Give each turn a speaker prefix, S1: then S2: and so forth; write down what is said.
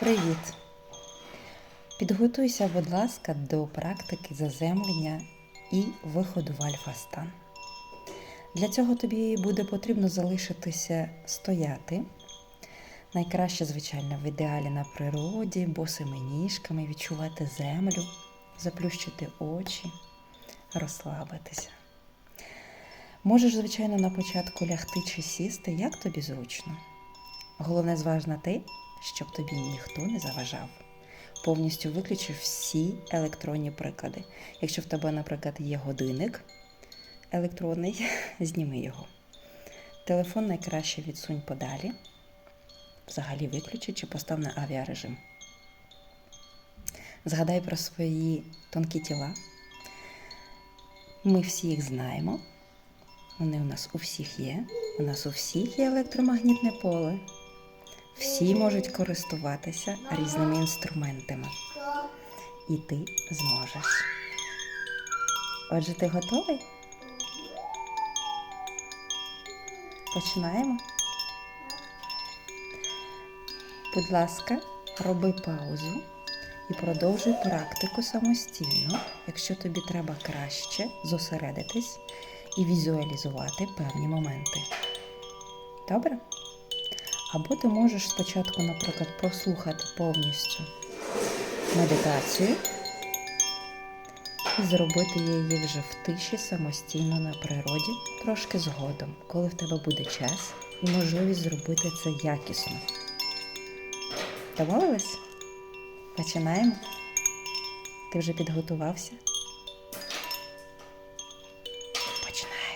S1: Привіт! Підготуйся, будь ласка, до практики заземлення і виходу в альфа-стан. Для цього тобі буде потрібно залишитися стояти. Найкраще, звичайно, в ідеалі на природі, босими ніжками, відчувати землю, заплющити очі, розслабитися. Можеш, звичайно, на початку лягти чи сісти, як тобі зручно. Головне зважно те, щоб тобі ніхто не заважав. Повністю виключив всі електронні приклади. Якщо в тебе, наприклад, є годинник електронний, зніми його. Телефон найкраще відсунь подалі, взагалі виключи чи постав на авіарежим. Згадай про свої тонкі тіла. Ми всі їх знаємо. Вони у нас у всіх є. У нас у всіх є електромагнітне поле. Всі можуть користуватися різними інструментами. І ти зможеш. Отже, ти готовий? Починаємо. Будь ласка, роби паузу і продовжуй практику самостійно, якщо тобі треба краще зосередитись і візуалізувати певні моменти. Добре? Або ти можеш спочатку, наприклад, прослухати повністю медитацію і зробити її вже в тиші самостійно на природі, трошки згодом, коли в тебе буде час і можливість зробити це якісно. Домовились? Починаємо. Ти вже підготувався? Починаємо.